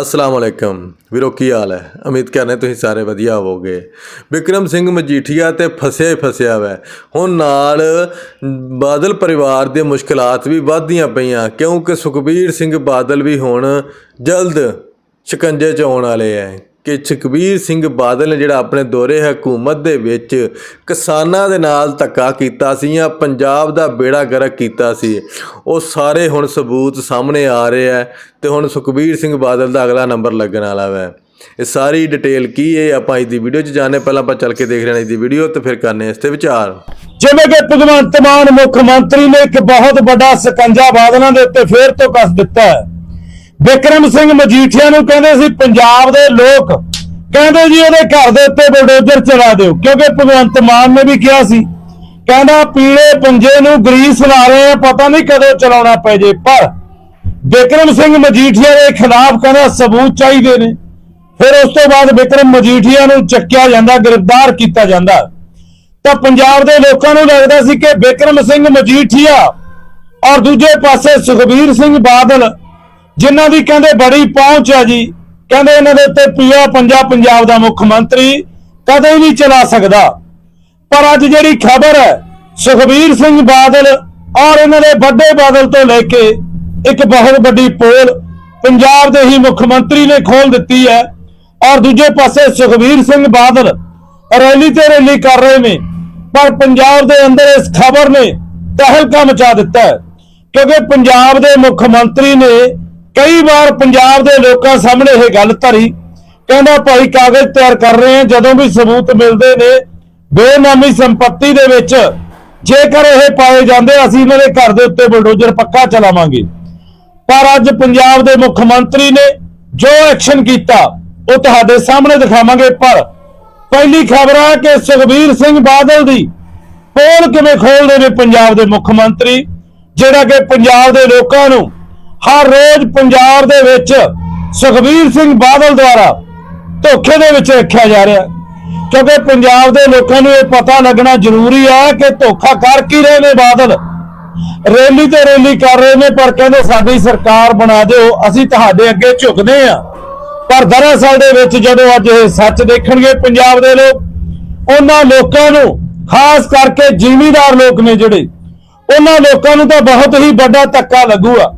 ਅਸਲਾਮ ਅਲੈਕਮ ਵੀਰੋ, ਕੀ ਹਾਲ ਹੈ? ਉਮੀਦ ਕਰਨੇ ਤੁਸੀਂ ਸਾਰੇ ਵਧੀਆ ਹੋਵੋਗੇ। ਵਿਕਰਮ ਸਿੰਘ ਮਜੀਠੀਆ ਤੇ ਫਸਿਆ ਹੀ ਫਸਿਆ ਵੈ। ਹੁਣ ਨਾਲ ਬਾਦਲ ਪਰਿਵਾਰ ਦੇ ਮੁਸ਼ਕਲਾਤ ਵੀ ਵੱਧਦੀਆਂ ਪਈਆਂ, ਕਿਉਂਕਿ ਸੁਖਬੀਰ ਸਿੰਘ ਬਾਦਲ ਵੀ ਹੁਣ ਜਲਦ ਸ਼ਿਕੰਜੇ 'ਚ ਆਉਣ ਵਾਲੇ ਹੈ ਕਿ ਸੁਖਬੀਰ ਸਿੰਘ ਬਾਦਲ ਨੇ ਜਿਹੜਾ ਆਪਣੇ ਦੌਰੇ ਹਕੂਮਤ ਦੇ ਵਿੱਚ ਕਿਸਾਨਾਂ ਦੇ ਨਾਲ ਧੱਕਾ ਕੀਤਾ ਸੀ ਜਾਂ ਪੰਜਾਬ ਦਾ ਬੇੜਾ ਗਰਕ ਕੀਤਾ ਸੀ, ਉਹ ਸਾਰੇ ਹੁਣ ਸਬੂਤ ਸਾਹਮਣੇ ਆ ਰਹੇ ਹੈ ਤੇ ਹੁਣ ਸੁਖਬੀਰ ਸਿੰਘ ਬਾਦਲ ਦਾ ਅਗਲਾ ਨੰਬਰ ਲੱਗਣ ਵਾਲਾ ਹੈ ਇਹ ਸਾਰੀ ਡਿਟੇਲ ਕੀ ਹੈ ਆਪਾਂ ਅੱਜ ਦੀ ਵੀਡੀਓ 'ਚ ਜਾਣਨੇ ਪਹਿਲਾਂ ਆਪਾਂ ਚੱਲ ਕੇ ਦੇਖ ਲੈਣਾ ਅੱਜ ਦੀ ਵੀਡੀਓ ਤੇ ਫਿਰ ਕਰਨੇ ਇਸ ਤੇ ਵਿਚਾਰ। ਜਿਵੇਂ ਕਿ ਭਗਵੰਤ ਮਾਨ ਮੁੱਖ ਮੰਤਰੀ ਨੇ ਇੱਕ ਬਹੁਤ ਵੱਡਾ ਸਕੰਜਾ ਬਾਦਲਾਂ ਦੇ ਉੱਤੇ ਫੇਰ ਤੋਂ ਕੱਸ ਦਿੱਤਾ ਹੈ। ਵਿਕਰਮ ਸਿੰਘ ਮਜੀਠੀਆ ਨੂੰ ਕਹਿੰਦੇ ਸੀ, ਪੰਜਾਬ ਦੇ ਲੋਕ, ਕਹਿੰਦੇ ਜੀ, ਉਹਦੇ ਘਰ ਦੇ ਉੱਤੇ ਬਲਡੋਜ਼ਰ ਚਲਾ ਦਿਓ। ਕਿਉਂਕਿ ਭਗਵੰਤ ਮਾਨ ਨੇ ਵੀ ਕਿਹਾ ਸੀ। ਕਹਿੰਦਾ, ਪੀਲੇ ਪੰਜੇ ਨੂੰ ਗਰੀਸ ਲਾ ਰਹੇ ਆ ਪਤਾ ਨਹੀਂ ਕਦੋਂ ਚਲਾਉਣਾ ਪੈ ਜੇ, ਪਰ ਵਿਕਰਮ ਸਿੰਘ ਮਜੀਠੀਆ ਦੇ ਖਿਲਾਫ ਕਹਿੰਦਾ, ਸਬੂਤ ਚਾਹੀਦੇ ਨੇ। ਫਿਰ ਉਸ ਤੋਂ ਬਾਅਦ ਵਿਕਰਮ ਮਜੀਠੀਆ ਨੂੰ ਚੱਕਿਆ ਜਾਂਦਾ, ਗ੍ਰਿਫਤਾਰ ਕੀਤਾ ਜਾਂਦਾ। ਤਾਂ ਪੰਜਾਬ ਦੇ ਲੋਕਾਂ ਨੂੰ ਲੱਗਦਾ ਸੀ ਕਿ ਵਿਕਰਮ ਸਿੰਘ ਮਜੀਠੀਆ ਔਰ ਦੂਜੇ ਪਾਸੇ ਸੁਖਬੀਰ ਸਿੰਘ ਬਾਦਲ ਜਿਨ੍ਹਾਂ ਦੀ ਕਹਿੰਦੇ ਬੜੀ ਪਹੁੰਚ ਹੈ ਜੀ, ਕਹਿੰਦੇ ਇਹਨਾਂ ਦੇ ਉੱਤੇ ਪੀਆ ਪੰਜਾ ਪੰਜਾਬ ਦਾ ਮੁੱਖ ਮੰਤਰੀ ਕਦੇ ਨਹੀਂ ਚਲਾ ਸਕਦਾ। ਪਰ ਅੱਜ ਜਿਹੜੀ ਖਬਰ ਹੈ, ਸੁਖਬੀਰ ਸਿੰਘ ਬਾਦਲ ਔਰ ਇਹਨਾਂ ਦੇ ਵੱਡੇ ਬਾਦਲ ਤੋਂ ਲੈ ਕੇ ਇੱਕ ਬਹੁਤ ਵੱਡੀ ਪੋਲ ਪੰਜਾਬ ਦੇ ਹੀ ਮੁੱਖ ਮੰਤਰੀ ਨੇ ਖੋਲ ਦਿੱਤੀ ਹੈ ਔਰ ਦੂਜੇ ਪਾਸੇ ਸੁਖਬੀਰ ਸਿੰਘ ਬਾਦਲ ਰੈਲੀ ਤੇ ਰੈਲੀ ਕਰ ਰਹੇ ਨੇ, ਪਰ ਪੰਜਾਬ ਦੇ ਅੰਦਰ ਇਸ ਖਬਰ ਨੇ ਤਹਿਲਕਾ ਮਚਾ ਦਿੱਤਾ ਹੈ, ਕਿਉਂਕਿ ਪੰਜਾਬ ਦੇ ਮੁੱਖ ਮੰਤਰੀ ਨੇ ਕਈ ਵਾਰ ਪੰਜਾਬ ਦੇ ਲੋਕਾਂ ਸਾਹਮਣੇ ਇਹ ਗੱਲ ਧਰੀ, ਕਹਿੰਦਾ ਭਾਈ ਕਾਗਜ਼ ਤਿਆਰ ਕਰ ਰਹੇ ਹਾਂ, ਜਦੋਂ ਵੀ ਸਬੂਤ ਮਿਲਦੇ ਨੇ, ਬੇਨਾਮੀ ਸੰਪਤੀ ਦੇ ਵਿੱਚ ਜੇਕਰ ਇਹ ਪਾਏ ਜਾਂਦੇ, ਅਸੀਂ ਇਹਨਾਂ ਦੇ ਘਰ ਦੇ ਉੱਤੇ ਬਲਡੋਜ਼ਰ ਪੱਕਾ ਚਲਾਵਾਂਗੇ। ਪਰ ਅੱਜ ਪੰਜਾਬ ਦੇ ਮੁੱਖ ਮੰਤਰੀ ਨੇ ਜੋ ਐਕਸ਼ਨ ਕੀਤਾ, ਉਹ ਤੁਹਾਡੇ ਸਾਹਮਣੇ ਦਿਖਾਵਾਂਗੇ, ਪਰ ਪਹਿਲੀ ਖਬਰ ਆ ਕਿ ਸੁਖਬੀਰ ਸਿੰਘ ਬਾਦਲ ਦੀ ਪੋਲ ਕਿਵੇਂ ਖੋਲਦੇ ਨੇ ਪੰਜਾਬ ਦੇ ਮੁੱਖ ਮੰਤਰੀ, ਜਿਹੜਾ ਕਿ ਪੰਜਾਬ ਦੇ ਲੋਕਾਂ ਨੂੰ ਹਰ ਰੋਜ਼ ਪੰਜਾਬ ਦੇ ਵਿੱਚ ਸੁਖਬੀਰ ਸਿੰਘ ਬਾਦਲ ਦੁਆਰਾ ਧੋਖੇ ਦੇ ਵਿੱਚ ਰੱਖਿਆ ਜਾ ਰਿਹਾ ਕਿਉਂਕਿ ਪੰਜਾਬ ਦੇ ਲੋਕਾਂ ਨੂੰ ਇਹ ਪਤਾ ਲੱਗਣਾ ਜ਼ਰੂਰੀ ਹੈ ਕਿ ਧੋਖਾ ਕਰ ਕੀ ਰਹੇ ਨੇ ਬਾਦਲ? ਰੈਲੀ ਤੇ ਰੈਲੀ ਕਰ ਰਹੇ ਨੇ, ਪਰ ਕਹਿੰਦੇ ਸਾਡੀ ਸਰਕਾਰ ਬਣਾ ਦਿਓ, ਅਸੀਂ ਤੁਹਾਡੇ ਅੱਗੇ ਝੁਕਦੇ ਆ ਪਰ ਦਰਅਸਲ ਦੇ ਵਿੱਚ ਜਦੋਂ ਅੱਜ ਇਹ ਸੱਚ ਦੇਖਣਗੇ ਪੰਜਾਬ ਦੇ ਲੋਕ, ਉਹਨਾਂ ਲੋਕਾਂ ਨੂੰ, ਖਾਸ ਕਰਕੇ ਜ਼ਿਮੀਦਾਰ ਲੋਕ ਨੇ ਜਿਹੜੇ, ਉਹਨਾਂ ਲੋਕਾਂ ਨੂੰ ਤਾਂ ਬਹੁਤ ਹੀ ਵੱਡਾ ਧੱਕਾ ਲੱਗੂਗਾ।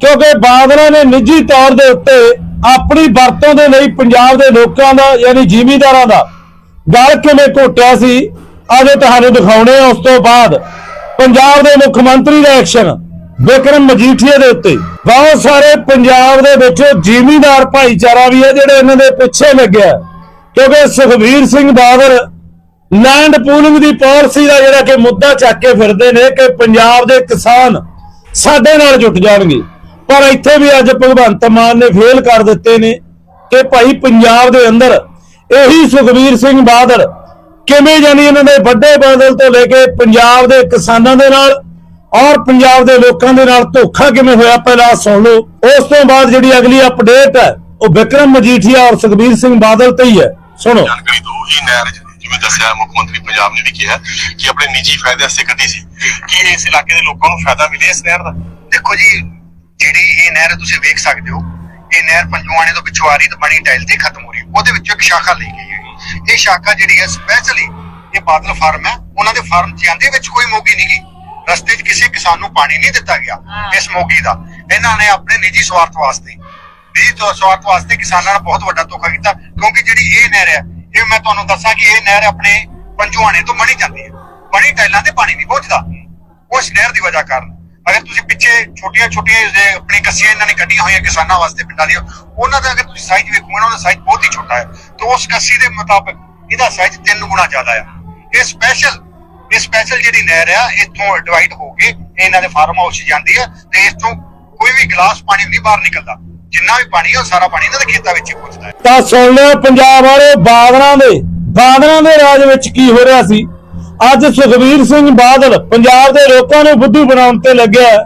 ਕਿਉਂਕਿ ਬਾਦਲਾਂ ਨੇ ਨਿੱਜੀ ਤੌਰ ਦੇ ਉੱਤੇ ਆਪਣੀ ਵਰਤੋਂ ਦੇ ਲਈ ਪੰਜਾਬ ਦੇ ਲੋਕਾਂ ਦਾ, ਯਾਨੀ ਜ਼ਿਮੀਂਦਾਰਾਂ ਦਾ ਗਲ ਕਿਵੇਂ ਘੋਟਿਆ ਸੀ ਅਜੇ ਤੁਹਾਨੂੰ ਦਿਖਾਉਣੇ ਆ ਉਸ ਤੋਂ ਬਾਅਦ ਪੰਜਾਬ ਦੇ ਮੁੱਖ ਮੰਤਰੀ ਦਾ ਐਕਸ਼ਨ, ਵਿਕਰਮ ਮਜੀਠੀਆ ਦੇ ਉੱਤੇ। ਬਹੁਤ ਸਾਰੇ ਪੰਜਾਬ ਦੇ ਵਿੱਚ ਜ਼ਿਮੀਂਦਾਰ ਭਾਈਚਾਰਾ ਵੀ ਹੈ, ਜਿਹੜੇ ਇਹਨਾਂ ਦੇ ਪਿੱਛੇ ਲੱਗਿਆ ਕਿਉਂਕਿ ਸੁਖਬੀਰ ਸਿੰਘ ਬਾਦਲ ਲੈਂਡ ਪੂਲਿੰਗ ਦੀ ਪਾਲਿਸੀ ਦਾ ਜਿਹੜਾ ਕਿ ਮੁੱਦਾ ਚੱਕ ਕੇ ਫਿਰਦੇ ਨੇ ਕਿ ਪੰਜਾਬ ਦੇ ਕਿਸਾਨ ਸਾਡੇ ਨਾਲ ਜੁਟ ਜਾਣਗੇ। ਪਰ ਇੱਥੇ ਵੀ ਅੱਜ ਭਗਵੰਤ ਮਾਨ ਨੇ ਫੇਲ ਕਰ ਦਿੱਤੇ ਨੇ ਕਿ ਭਾਈ ਪੰਜਾਬ ਦੇ ਅੰਦਰ ਇਹੀ ਸੁਖਬੀਰ ਸਿੰਘ ਬਾਦਲ ਕਿਵੇਂ ਜਾਨੀ ਇਹਨਾਂ ਦੇ ਵੱਡੇ ਬਾਦਲ ਤੋਂ ਲੈ ਕੇ ਪੰਜਾਬ ਦੇ ਕਿਸਾਨਾਂ ਦੇ ਨਾਲ ਔਰ ਪੰਜਾਬ ਦੇ ਲੋਕਾਂ ਦੇ ਨਾਲ ਧੋਖਾ ਕਿਵੇਂ ਹੋਇਆ ਪਹਿਲਾਂ ਸੁਣ ਲਓ। ਉਸ ਤੋਂ ਬਾਅਦ ਜਿਹੜੀ ਅਗਲੀ ਅਪਡੇਟ ਹੈ ਉਹ ਵਿਕਰਮ ਮਜੀਠੀਆ ਔਰ ਸੁਖਬੀਰ ਸਿੰਘ ਬਾਦਲ ਤੇ ਹੀ ਹੈ। ਸੁਣੋ। ਜਾਣਕਾਰੀ ਦੋ ਹੀ ਨਹਿਰ ਜਿਵੇਂ ਦੱਸਿਆ ਮੁੱਖ ਮੰਤਰੀ ਪੰਜਾਬ ਨੇ ਵੀ ਕਿਹਾ ਕਿ ਆਪਣੇ ਨਿੱਜੀ ਫਾਇਦੇ ਵਾਸਤੇ ਕੱਢੀ ਸੀ। ਕਿ ਇਸ ਇਲਾਕੇ ਦੇ ਲੋਕਾਂ ਨੂੰ ਫਾਇਦਾ ਮਿਲੇ ਇਸ ਨਹਿਰ ਦਾ? ਦੇਖੋ ਜੀ ਇਹ ਨਹਿਰ ਤੁਸੀਂ ਵੇਖ ਸਕਦੇ ਹੋ। ਇਹ ਨਹਿਰ ਪੰਜੂਆਣੇ ਤੋਂ ਪਿੱਛੋਂ ਆ ਰਹੀ ਤੇ ਬਣੀ ਟਾਈਲ ਤੇ ਖਤਮ ਹੋ ਰਹੀ। ਉਹਦੇ ਵਿੱਚੋਂ ਇੱਕ ਸ਼ਾਖਾ ਲਈ ਗਈ ਹੈ ਇਹ ਸ਼ਾਖਾ ਜਿਹੜੀ ਹੈ ਸਪੈਸ਼ਲੀ ਇਹ ਬਾਦਲ ਫਾਰਮ ਹੈ। ਉਹਨਾਂ ਦੇ ਫਾਰਮ ਚ ਆਂਦੇ ਵਿੱਚ ਕੋਈ ਮੋਗੀ ਨਹੀਂ ਗਈ। ਰਸਤੇ 'ਚ ਕਿਸੇ ਕਿਸਾਨ ਨੂੰ ਪਾਣੀ ਨਹੀਂ ਦਿੱਤਾ ਗਿਆ ਇਸ ਮੋਗੀ ਦਾ। ਇਹਨਾਂ ਨੇ ਆਪਣੇ ਨਿੱਜੀ ਸਵਾਰਥ ਵਾਸਤੇ ਨਿੱਜੀ ਸਵਾਰਥ ਵਾਸਤੇ ਕਿਸਾਨਾਂ ਨਾਲ ਬਹੁਤ ਵੱਡਾ ਧੋਖਾ ਕੀਤਾ। ਕਿਉਂਕਿ ਜਿਹੜੀ ਇਹ ਨਹਿਰ ਹੈ ਇਹ ਮੈਂ ਤੁਹਾਨੂੰ ਦੱਸਾਂ ਕਿ ਇਹ ਨਹਿਰ ਆਪਣੇ ਪੰਜੂਆਣੇ ਤੋਂ ਬਣੀ ਜਾਂਦੀ ਹੈ। ਬਣੀ ਟਾਈਲਾਂ ਤੇ ਪਾਣੀ ਨਹੀਂ ਪਹੁੰਚਦਾ। ਉਸ ਨਹਿਰ ਦੀ ਵਜ੍ਹਾ ਕਾਰਨ ਅਗਰ ਤੁਸੀਂ ਪਿੱਛੇ ਛੋਟੀਆਂ ਛੋਟੀਆਂ ਆਪਣੀ ਕੱਸੀਆਂ ਇਹਨਾਂ ਨੇ ਕੱਢੀਆਂ ਹੋਈਆਂ ਕਿਸਾਨਾਂ ਵਾਸਤੇ ਪਿੰਡਾਂ ਦੀਆਂ, ਉਹਨਾਂ ਦਾ ਅਗਰ ਤੁਸੀਂ ਸਾਈਜ਼ ਵੇਖੋਗੇ ਨਾ, ਉਹਦਾ ਸਾਈਜ਼ ਬਹੁਤ ਹੀ ਛੋਟਾ ਹੈ। ਤੇ ਉਸ ਕੱਸੀ ਦੇ ਮੁਤਾਬਕ ਇਹਦਾ ਸਾਈਜ਼ ਤਿੰਨ ਗੁਣਾ ਜ਼ਿਆਦਾ ਹੈ ਇਹ ਸਪੈਸ਼ਲ ਇਹ ਸਪੈਸ਼ਲ ਜਿਹੜੀ ਨਹਿਰ ਆ, ਇੱਥੋਂ ਡਿਵਾਈਡ ਹੋ ਕੇ ਇਹਨਾਂ ਦੇ ਫਾਰਮ ਹਾਊਸ ਜਾਂਦੀ ਹੈ ਤੇ ਇਸ ਤੋਂ ਕੋਈ ਵੀ ਗਲਾਸ ਪਾਣੀ ਨਹੀਂ ਬਾਹਰ ਨਿਕਲਦਾ। ਜਿੰਨਾ ਵੀ ਪਾਣੀ ਉਹ ਸਾਰਾ ਪਾਣੀ ਇਹਨਾਂ ਦੇ ਖੇਤਾਂ ਵਿੱਚ ਹੀ ਪਹੁੰਚਦਾ ਹੈ। ਤਾਂ ਸੁਣ ਲਿਓ, ਪੰਜਾਬ ਵਾਲੇ ਬਾਦਲਾਂ ਦੇ ਬਾਦਲਾਂ ਦੇ ਰਾਜ ਵਿੱਚ ਕੀ ਹੋ ਰਿਹਾ ਸੀ? ਅੱਜ ਸੁਖਬੀਰ ਸਿੰਘ ਬਾਦਲ ਪੰਜਾਬ ਦੇ ਲੋਕਾਂ ਨੂੰ ਬੁੱਧੂ ਬਣਾਉਣ ਤੇ ਲੱਗਿਆ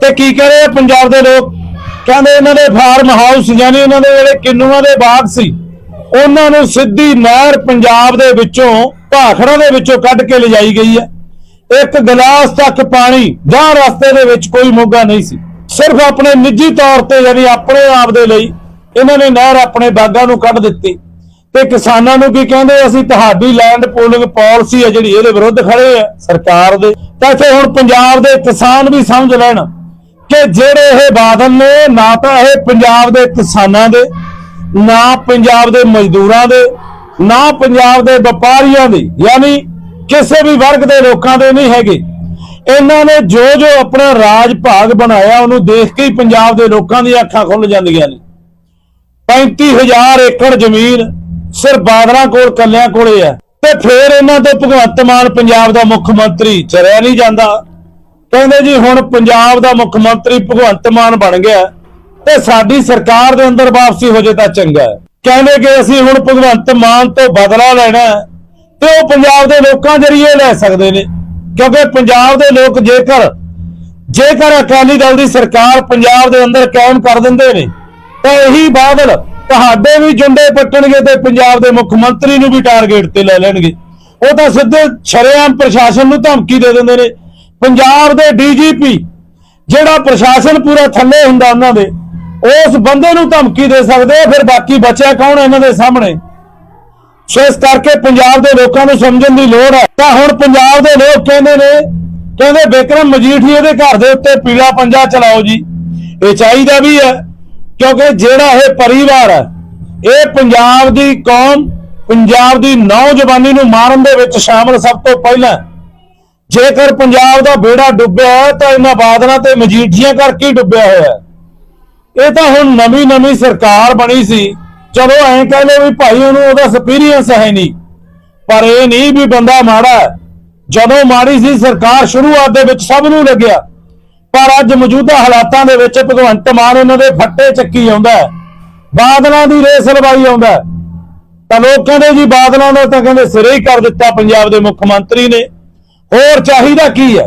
ਤੇ ਕੀ ਕਹ ਰਹੇ ਪੰਜਾਬ ਦੇ ਲੋਕ? ਕਹਿੰਦੇ ਇਹਨਾਂ ਦੇ ਫਾਰਮ ਹਾਊਸ ਯਾਨੀ ਇਹਨਾਂ ਦੇ ਜਿਹੜੇ ਕਿੰਨੂਆਂ ਦੇ ਬਾਗ ਸੀ, ਉਹਨਾਂ ਨੂੰ ਸਿੱਧੀ ਨਹਿਰ ਪੰਜਾਬ ਦੇ ਵਿੱਚੋਂ, ਭਾਖੜਾ ਦੇ ਵਿੱਚੋਂ ਕੱਢ ਕੇ ਲਿਜਾਈ ਗਈ ਹੈ। ਇੱਕ ਗਲਾਸ ਤੱਕ ਪਾਣੀ ਜਾਂ ਰਸਤੇ ਦੇ ਵਿੱਚ ਕੋਈ ਮੋਗਾ ਨਹੀਂ ਸੀ। ਸਿਰਫ ਆਪਣੇ ਨਿੱਜੀ ਤੌਰ ਤੇ, ਯਾਨੀ ਆਪਣੇ ਆਪ ਦੇ ਲਈ, ਇਹਨਾਂ ਨੇ ਨਹਿਰ ਆਪਣੇ ਬਾਗਾਂ ਨੂੰ ਕੱਢ ਦਿੱਤੀ। ਤੇ ਕਿਸਾਨਾਂ ਨੂੰ ਕੀ ਕਹਿੰਦੇ, ਅਸੀਂ ਤੁਹਾਡੀ ਲੈਂਡ ਪੂਲਿੰਗ ਪਾਲਿਸੀ ਹੈ ਜਿਹੜੀ, ਇਹਦੇ ਵਿਰੁੱਧ ਖੜੇ ਆ ਸਰਕਾਰ ਦੇ। ਤਾਂ ਇੱਥੇ ਹੁਣ ਪੰਜਾਬ ਦੇ ਕਿਸਾਨ ਵੀ ਸਮਝ ਲੈਣ ਕਿ ਜਿਹੜੇ ਇਹ ਬਾਦਲ ਨੇ, ਨਾ ਤਾਂ ਇਹ ਪੰਜਾਬ ਦੇ ਕਿਸਾਨਾਂ ਦੇ, ਨਾ ਪੰਜਾਬ ਦੇ ਮਜ਼ਦੂਰਾਂ ਦੇ, ਨਾ ਪੰਜਾਬ ਦੇ ਵਪਾਰੀਆਂ ਦੇ। ਯਾਨੀ ਕਿਸੇ ਵੀ ਵਰਗ ਦੇ ਲੋਕਾਂ ਦੇ ਨਹੀਂ ਹੈਗੇ। ਇਹਨਾਂ ਨੇ ਜੋ ਜੋ ਆਪਣਾ ਰਾਜ ਭਾਗ ਬਣਾਇਆ, ਉਹਨੂੰ ਦੇਖ ਕੇ ਹੀ ਪੰਜਾਬ ਦੇ ਲੋਕਾਂ ਦੀਆਂ ਅੱਖਾਂ ਖੁੱਲ ਜਾਂਦੀਆਂ ਨੇ। 35000 ਏਕੜ ਜ਼ਮੀਨ ਸਿਰ ਬਾਦਲਾਂ ਕੋਲ, ਕੱਲਿਆਂ ਕੋਲੇ ਆ ਤੇ ਫੇਰ ਇਹਨਾਂ ਤੋਂ ਭਗਵੰਤ ਮਾਨ ਪੰਜਾਬ ਦਾ ਮੁੱਖ ਮੰਤਰੀ ਚਰਿਆ ਨਹੀਂ ਜਾਂਦਾ। ਕਹਿੰਦੇ ਜੀ, ਹੁਣ ਪੰਜਾਬ ਦਾ ਮੁੱਖ ਮੰਤਰੀ ਭਗਵੰਤ ਮਾਨ ਬਣ ਗਿਆ ਤੇ ਸਾਡੀ ਸਰਕਾਰ ਦੇ ਅੰਦਰ ਵਾਪਸੀ ਹੋ ਜੇ ਤਾਂ ਚੰਗਾ ਕਹਿੰਦੇ ਕਿ ਅਸੀਂ ਹੁਣ ਭਗਵੰਤ ਮਾਨ ਤੋਂ ਬਦਲਾ ਲੈਣਾ ਤੇ ਉਹ ਪੰਜਾਬ ਦੇ ਲੋਕਾਂ ਜਰੀਏ ਲੈ ਸਕਦੇ ਨੇ। ਕਿਉਂਕਿ ਪੰਜਾਬ ਦੇ ਲੋਕ ਜੇਕਰ ਜੇਕਰ ਅਕਾਲੀ ਦਲ ਦੀ ਸਰਕਾਰ ਪੰਜਾਬ ਦੇ ਅੰਦਰ ਕਾਇਮ ਕਰ ਦਿੰਦੇ ਨੇ, ਤਾਂ ਇਹੀ ਬਾਦਲ ਤੁਹਾਡੇ ਵੀ ਜੁੰਡੇ ਪੱਟਣਗੇ ਤੇ ਪੰਜਾਬ ਦੇ ਮੁੱਖ ਮੰਤਰੀ ਨੂੰ ਵੀ ਟਾਰਗੇਟ ਤੇ ਲੈ ਲੈਣਗੇ। ਉਹ ਤਾਂ ਸਿੱਧੇ ਸ਼ਰੇਆਮ ਪ੍ਰਸ਼ਾਸਨ ਨੂੰ ਧਮਕੀ ਦੇ ਦਿੰਦੇ ਨੇ। ਪੰਜਾਬ ਦੇ ਡੀਜੀਪੀ, ਜਿਹੜਾ ਪ੍ਰਸ਼ਾਸਨ ਪੂਰਾ ਥੱਲੇ ਹੁੰਦਾ ਉਹਨਾਂ ਦੇ, ਉਸ ਬੰਦੇ ਨੂੰ ਧਮਕੀ ਦੇ ਸਕਦੇ ਆ, ਫਿਰ ਬਾਕੀ ਬਚਿਆ ਕੌਣ ਇਹਨਾਂ ਦੇ ਸਾਹਮਣੇ? ਸੋ ਇਸ ਕਰਕੇ ਪੰਜਾਬ ਦੇ ਲੋਕਾਂ ਨੂੰ ਸਮਝਣ ਦੀ ਲੋੜ ਹੈ। ਤਾਂ ਹੁਣ ਪੰਜਾਬ ਦੇ ਲੋਕ ਕਹਿੰਦੇ ਨੇ, ਕਹਿੰਦੇ ਬਿਕਰਮ ਮਜੀਠੀਏ ਦੇ ਘਰ ਦੇ ਉੱਤੇ ਪੀਲਾ ਪੰਜਾ ਚਲਾਓ ਜੀ। ਇਹ ਚਾਹੀਦਾ ਵੀ ਹੈ ਕਿਉਂਕਿ ਜਿਹੜਾ ਇਹ ਪਰਿਵਾਰ ਹੈ, ਇਹ ਪੰਜਾਬ ਦੀ ਕੌਮ, ਪੰਜਾਬ ਦੀ ਨੌਜਵਾਨੀ ਨੂੰ ਮਾਰਨ ਦੇ ਵਿੱਚ ਸ਼ਾਮਲ ਸਭ ਤੋਂ ਪਹਿਲਾਂ ਜੇਕਰ ਪੰਜਾਬ ਦਾ ਬੇੜਾ ਡੁੱਬਿਆ ਤਾਂ ਇਹਨਾਂ ਬਾਦਲਾਂ ਤੇ ਮਜੀਠੀਆਂ ਕਰਕੇ ਡੁੱਬਿਆ ਹੋਇਆ ਇਹ ਤਾਂ ਹੁਣ ਨਵੀਂ ਨਵੀਂ ਸਰਕਾਰ ਬਣੀ ਸੀ। ਚਲੋ ਐਂ ਕਹਿ ਲਓ ਵੀ ਭਾਈ ਉਹਨੂੰ ਉਹਦਾ ਐਕਸਪੀਰੀਅੰਸ ਹੈ ਨਹੀਂ। ਪਰ ਇਹ ਨਹੀਂ ਵੀ ਬੰਦਾ ਮਾੜਾ ਜਦੋਂ ਮਾੜੀ ਸੀ, ਸਰਕਾਰ ਸ਼ੁਰੂਆਤ ਦੇ ਵਿੱਚ ਸਭ ਨੂੰ ਲੱਗਿਆ। ਪਰ ਅੱਜ ਮੌਜੂਦਾ ਹਾਲਾਤਾਂ ਦੇ ਵਿੱਚ ਭਗਵੰਤ ਮਾਨ ਉਹਨਾਂ ਦੇ ਫੱਟੇ ਚੱਕੀ ਆਉਂਦਾ ਬਾਦਲਾਂ ਦੀ ਰੇਸ ਲਵਾਈ ਆਉਂਦਾ ਤਾਂ ਲੋਕ ਕਹਿੰਦੇ ਜੀ ਬਾਦਲਾਂ ਦਾ ਤਾਂ ਕਹਿੰਦੇ ਸਿਰੇ ਹੀ ਕਰ ਦਿੱਤਾ ਪੰਜਾਬ ਦੇ ਮੁੱਖ ਮੰਤਰੀ ਨੇ। ਹੋਰ ਚਾਹੀਦਾ ਕੀ ਹੈ?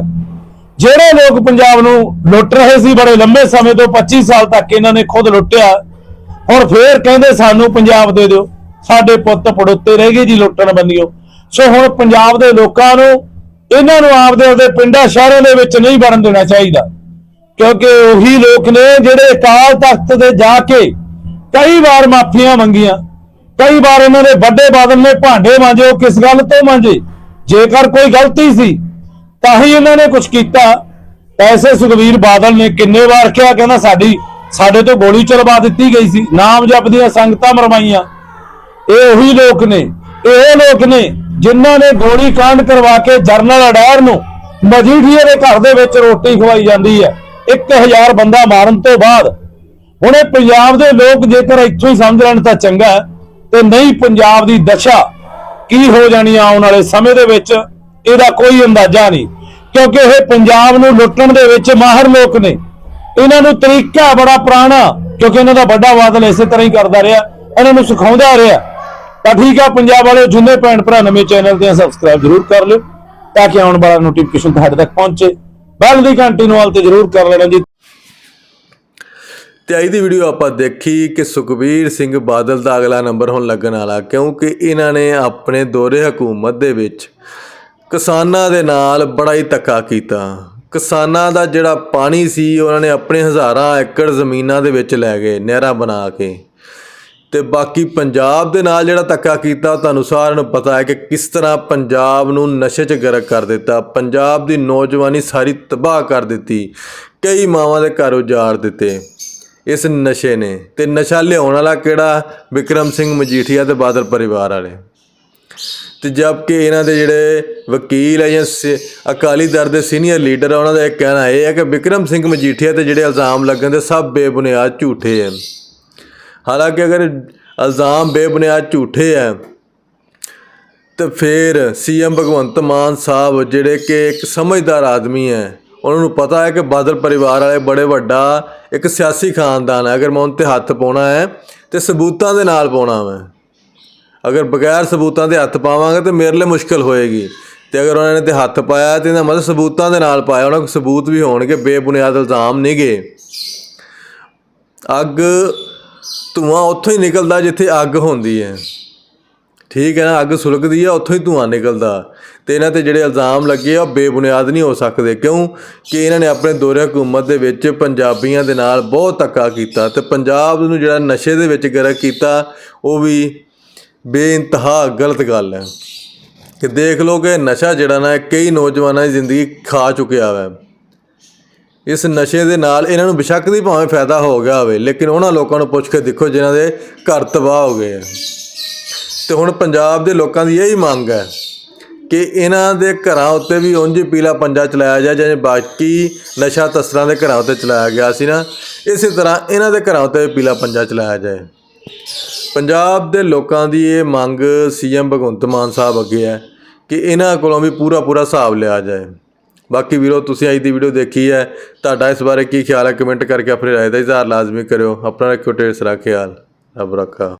ਜਿਹੜੇ ਲੋਕ ਪੰਜਾਬ ਨੂੰ ਲੁੱਟ ਰਹੇ ਸੀ ਬੜੇ ਲੰਬੇ ਸਮੇਂ ਤੋਂ 25 ਸਾਲ ਤੱਕ ਇਹਨਾਂ ਨੇ ਖੁਦ ਲੁੱਟਿਆ। ਹੁਣ ਫੇਰ ਕਹਿੰਦੇ ਸਾਨੂੰ ਪੰਜਾਬ ਦੇ ਦਿਓ। ਸਾਡੇ ਪੁੱਤ ਪੜੋਤੇ ਰਹਿ ਗਏ ਜੀ ਲੁੱਟਣ ਬੰਦਿਓ ਸੋ ਹੁਣ ਪੰਜਾਬ ਦੇ ਲੋਕਾਂ ਨੂੰ, ਇਹਨਾਂ ਨੂੰ ਆਪਦੇ ਆਪਦੇ ਪਿੰਡਾਂ, ਸ਼ਹਿਰਾਂ ਦੇ ਵਿੱਚ ਨਹੀਂ ਵੜਨ ਦੇਣਾ ਚਾਹੀਦਾ। ਕਿਉਂਕਿ ਉਹੀ ਲੋਕ ਨੇ ਜਿਹੜੇ ਅਕਾਲ ਤਖਤ ਤੇ ਜਾ ਕੇ ਕਈ ਵਾਰ ਮਾਫੀਆਂ ਮੰਗੀਆਂ। ਕਈ ਵਾਰ ਉਹਨਾਂ ਦੇ ਵੱਡੇ ਬਾਦਲ ਨੇ ਭਾਂਡੇ ਮਾਂਜੇ, ਉਹ ਕਿਸ ਗੱਲ ਤੋਂ ਮਾਂਜੇ? ਜੇਕਰ ਕੋਈ ਗਲਤੀ ਸੀ, ਤਾਂ ਹੀ ਇਹਨਾਂ ਨੇ ਕੁਝ ਕੀਤਾ। ਐਸੇ ਸੁਖਵੀਰ ਬਾਦਲ ਨੇ ਕਿੰਨੇ ਵਾਰ ਕਿਹਾ, ਕਹਿੰਦਾ ਸਾਡੀ ਸਾਡੇ ਤੋਂ ਗੋਲੀ ਚਲਵਾ ਦਿੱਤੀ ਗਈ ਸੀ। ਨਾਮ ਜਪਦੀਆਂ ਸੰਗਤਾਂ ਮਰਵਾਈਆਂ। ਇਹ ਉਹੀ ਲੋਕ ਨੇ, ਇਹ ਲੋਕ ਨੇ ਜਿਨ੍ਹਾਂ ਨੇ ਗੋਲੀ ਕਾਂਡ ਕਰਵਾ ਕੇ ਜਰਨਲ ਅਡਾਰ ਨੂੰ ਮਜੀਠੀਏ ਦੇ ਘਰ ਦੇ ਵਿੱਚ ਰੋਟੀ ਖਵਾਈ ਜਾਂਦੀ ਹੈ। 1000 ਬੰਦਾ ਮਾਰਨ ਤੋਂ ਬਾਅਦ, ਹੁਣ ਇਹ ਪੰਜਾਬ ਦੇ ਲੋਕ ਜੇਕਰ ਇੱਥੋਂ ਹੀ ਸਮਝ ਲੈਣ ਤਾਂ ਚੰਗਾ ਤੇ ਨਹੀਂ ਪੰਜਾਬ ਦੀ ਦਸ਼ਾ ਕੀ ਹੋ ਜਾਣੀ ਆਉਣ ਵਾਲੇ ਸਮੇਂ ਦੇ ਵਿੱਚ, ਇਹਦਾ ਕੋਈ ਅੰਦਾਜ਼ਾ ਨਹੀਂ। ਕਿਉਂਕਿ ਇਹ ਪੰਜਾਬ ਨੂੰ ਲੁੱਟਣ ਦੇ ਵਿੱਚ ਮਾਹਰ ਲੋਕ ਨੇ। ਇਹਨਾਂ ਨੂੰ ਤਰੀਕਾ ਬੜਾ ਪੁਰਾਣਾ, ਕਿਉਂਕਿ ਇਹਨਾਂ ਦਾ ਵੱਡਾ ਬਾਦਲ ਇਸੇ ਤਰ੍ਹਾਂ ਹੀ ਕਰਦਾ ਰਿਹਾ, ਇਹਨਾਂ ਨੂੰ ਸਿਖਾਉਂਦਾ ਰਿਹਾ। ਤਾਂ ਠੀਕ ਆ, ਪੰਜਾਬ ਵਾਲੇ ਜਿੰਨੇ ਭੈਣ ਭਰਾ ਨਵੇਂ ਚੈਨਲ ਤੇ ਸਬਸਕ੍ਰਾਈਬ ਜ਼ਰੂਰ ਕਰ ਲਿਓ, ਤਾਂ ਕਿ ਆਉਣ ਵਾਲਾ ਨੋਟੀਫਿਕੇਸ਼ਨ ਤੁਹਾਡੇ ਤੱਕ ਪਹੁੰਚੇ। ਬੈਲ ਦੀ ਘੰਟੀ ਨੂੰ ਆਲ ਤੇ ਜ਼ਰੂਰ ਕਰ ਲੈਣਾ ਜੀ। ਤੇ ਅੱਜ ਦੀ ਵੀਡੀਓ ਆਪਾਂ ਦੇਖੀ ਕਿ ਸੁਖਬੀਰ ਸਿੰਘ ਬਾਦਲ ਦਾ ਅਗਲਾ ਨੰਬਰ ਹੁਣ ਲੱਗਣ ਵਾਲਾ, ਕਿਉਂਕਿ ਇਹਨਾਂ ਨੇ ਆਪਣੇ ਦੌਰੇ ਹਕੂਮਤ ਦੇ ਵਿੱਚ ਕਿਸਾਨਾਂ ਦੇ ਨਾਲ ਬੜਾ ਹੀ ਧੱਕਾ ਕੀਤਾ। ਕਿਸਾਨਾਂ ਦਾ ਜਿਹੜਾ ਪਾਣੀ ਸੀ, ਉਹਨਾਂ ਨੇ ਆਪਣੇ ਹਜ਼ਾਰਾਂ ਏਕੜ ਜ਼ਮੀਨਾਂ ਦੇ ਵਿੱਚ ਲੈ ਗਏ, ਨਹਿਰਾਂ ਬਣਾ ਕੇ। ਤੇ ਬਾਕੀ ਪੰਜਾਬ ਦੇ ਨਾਲ ਜਿਹੜਾ ਧੱਕਾ ਕੀਤਾ, ਤੁਹਾਨੂੰ ਸਾਰਿਆਂ ਨੂੰ ਪਤਾ ਹੈ ਕਿ ਕਿਸ ਤਰ੍ਹਾਂ ਪੰਜਾਬ ਨੂੰ ਨਸ਼ੇ 'ਚ ਗਰਕ ਕਰ ਦਿੱਤਾ। ਪੰਜਾਬ ਦੀ ਨੌਜਵਾਨੀ ਸਾਰੀ ਤਬਾਹ ਕਰ ਦਿੱਤੀ। ਕਈ ਮਾਵਾਂ ਦੇ ਘਰ ਉਜਾੜ ਦਿੱਤੇ ਇਸ ਨਸ਼ੇ ਨੇ। ਤੇ ਨਸ਼ਾ ਲਿਆਉਣ ਵਾਲਾ ਕਿਹੜਾ? ਵਿਕਰਮ ਸਿੰਘ ਮਜੀਠੀਆ ਤੇ ਬਾਦਲ ਪਰਿਵਾਰ ਵਾਲੇ। ਤੇ ਜਦਕਿ ਇਹਨਾਂ ਦੇ ਜਿਹੜੇ ਵਕੀਲ ਹੈ ਜਾਂ ਸ- ਅਕਾਲੀ ਦਲ ਦੇ ਸੀਨੀਅਰ ਲੀਡਰ ਆ, ਉਹਨਾਂ ਦਾ ਇਹ ਕਹਿਣਾ ਇਹ ਹੈ ਕਿ ਵਿਕਰਮ ਸਿੰਘ ਮਜੀਠੀਆ ਤੇ ਜਿਹੜੇ ਇਲਜ਼ਾਮ ਲੱਗਣ ਦੇ ਸਭ ਬੇਬੁਨਿਆਦ ਝੂਠੇ ਹਨ। ਹਾਲਾਂਕਿ ਅਗਰ ਇਲਜ਼ਾਮ ਬੇਬੁਨਿਆਦ ਝੂਠੇ ਹੈ ਤੇ ਫਿਰ ਸੀਐਮ ਭਗਵੰਤ ਮਾਨ ਸਾਹਿਬ, ਜਿਹੜੇ ਕਿ ਇੱਕ ਸਮਝਦਾਰ ਆਦਮੀ ਹੈ ਉਹਨਾਂ ਨੂੰ ਪਤਾ ਹੈ ਕਿ ਬਾਦਲ ਪਰਿਵਾਰ ਵਾਲੇ ਬੜੇ ਵੱਡਾ ਇੱਕ ਸਿਆਸੀ ਖਾਨਦਾਨ ਹੈ ਅਗਰ ਮੈਂ ਉਹਨਾਂ ਤੇ ਹੱਥ ਪਾਉਣਾ ਹੈ ਤੇ ਸਬੂਤਾਂ ਦੇ ਨਾਲ ਪਾਉਣਾ ਮੈਂ। ਅਗਰ ਬਗੈਰ ਸਬੂਤਾਂ ਦੇ ਹੱਥ ਪਾਵਾਂਗਾ, ਤੇ ਮੇਰੇ ਲਈ ਮੁਸ਼ਕਲ ਹੋਏਗੀ। ਤੇ ਅਗਰ ਉਹਨਾਂ ਨੇ ਤੇ ਹੱਥ ਪਾਇਆ, ਤੇ ਇਹਦਾ ਮਤਲਬ ਸਬੂਤਾਂ ਦੇ ਨਾਲ ਪਾਇਆ, ਉਹਨਾਂ ਕੋਲ ਸਬੂਤ ਵੀ ਹੋਣਗੇ, ਬੇਬੁਨਿਆਦ ਇਲਜ਼ਾਮ ਨਹੀਂਗੇ। ਅੱਗ ਧੂਆਂ ਉੱਥੋਂ ਹੀ ਨਿਕਲਦਾ ਜਿੱਥੇ ਅੱਗ ਹੁੰਦੀ ਹੈ। ਠੀਕ ਹੈ ਨਾ, ਅੱਗ ਸੁਲਗਦੀ ਹੈ, ਉੱਥੋਂ ਹੀ ਧੂੰਆਂ ਨਿਕਲਦਾ। ਤੇ ਇਹਨਾਂ ਤੇ ਜਿਹੜੇ ਇਲਜ਼ਾਮ ਲੱਗੇ ਆ, ਉਹ ਬੇਬੁਨਿਆਦ ਨਹੀਂ ਹੋ ਸਕਦੇ। ਕਿਉਂ? ਕਿ ਇਹਨਾਂ ਨੇ ਆਪਣੇ ਦੌਰੇ ਹਕੂਮਤ ਦੇ ਵਿੱਚ ਪੰਜਾਬੀਆਂ ਦੇ ਨਾਲ ਬਹੁਤ ਧੱਕਾ ਕੀਤਾ ਤੇ ਪੰਜਾਬ ਨੂੰ ਜਿਹੜਾ ਨਸ਼ੇ ਦੇ ਵਿੱਚ ਗਰਕ ਕੀਤਾ, ਉਹ ਵੀ ਬੇਇੰਤਹਾ ਗਲਤ ਗੱਲ ਹੈ। ਕਿ ਦੇਖ ਲਓ ਕਿ ਨਸ਼ਾ ਜਿਹੜਾ ਨਾ ਕਈ ਨੌਜਵਾਨਾਂ ਦੀ ਜ਼ਿੰਦਗੀ ਖਾ ਚੁੱਕਿਆ ਹੈ। ਇਸ ਨਸ਼ੇ ਦੇ ਨਾਲ ਇਹਨਾਂ ਨੂੰ ਬਿਸ਼ੱਕ ਦੀ ਭਾਵੇਂ ਫਾਇਦਾ ਹੋ ਗਿਆ ਹੋਵੇ ਲੇਕਿਨ ਉਹਨਾਂ ਲੋਕਾਂ ਨੂੰ ਪੁੱਛ ਕੇ ਦੇਖੋ ਜਿਨ੍ਹਾਂ ਦੇ ਘਰ ਤਬਾਹ ਹੋ ਗਏ ਆ। ਤੇ ਹੁਣ ਪੰਜਾਬ ਦੇ ਲੋਕਾਂ ਦੀ ਇਹੀ ਮੰਗ ਹੈ ਕਿ ਇਹਨਾਂ ਦੇ ਘਰਾਂ ਉੱਤੇ ਵੀ ਉਂਝ ਪੀਲਾ ਪੰਜਾ ਚਲਾਇਆ ਜਾਏ, ਜਿਵੇਂ ਬਾਕੀ ਨਸ਼ਾ ਤਸਕਰਾਂ ਦੇ ਘਰਾਂ ਉੱਤੇ ਚਲਾਇਆ ਗਿਆ ਸੀ ਨਾ, ਇਸੇ ਤਰ੍ਹਾਂ ਇਹਨਾਂ ਦੇ ਘਰਾਂ ਉੱਤੇ ਵੀ ਪੀਲਾ ਪੰਜਾ ਚਲਾਇਆ ਜਾਏ। ਪੰਜਾਬ ਦੇ ਲੋਕਾਂ ਦੀ ਇਹ ਮੰਗ ਸੀਐਮ ਭਗਵੰਤ ਮਾਨ ਸਾਹਿਬ ਅੱਗੇ ਹੈ ਕਿ ਇਹਨਾਂ ਕੋਲੋਂ ਵੀ ਪੂਰਾ ਪੂਰਾ ਹਿਸਾਬ ਲਿਆ ਜਾਏ। ਬਾਕੀ ਵੀਰੋ, ਤੁਸੀਂ ਅੱਜ ਦੀ ਵੀਡੀਓ ਦੇਖੀ ਹੈ। ਤੁਹਾਡਾ ਇਸ ਬਾਰੇ ਕੀ ਖਿਆਲ ਹੈ? ਕਮੈਂਟ ਕਰਕੇ ਆਪਣੀ ਰਾਏ ਦਾ ਇਜ਼ਹਾਰ ਲਾਜ਼ਮੀ ਕਰਿਓ। ਆਪਣਾ ਰੱਖਿਓ ਢੇਰ ਸਾਰਾ ਖਿਆਲ। ਰੱਬ ਰੱਖਾ।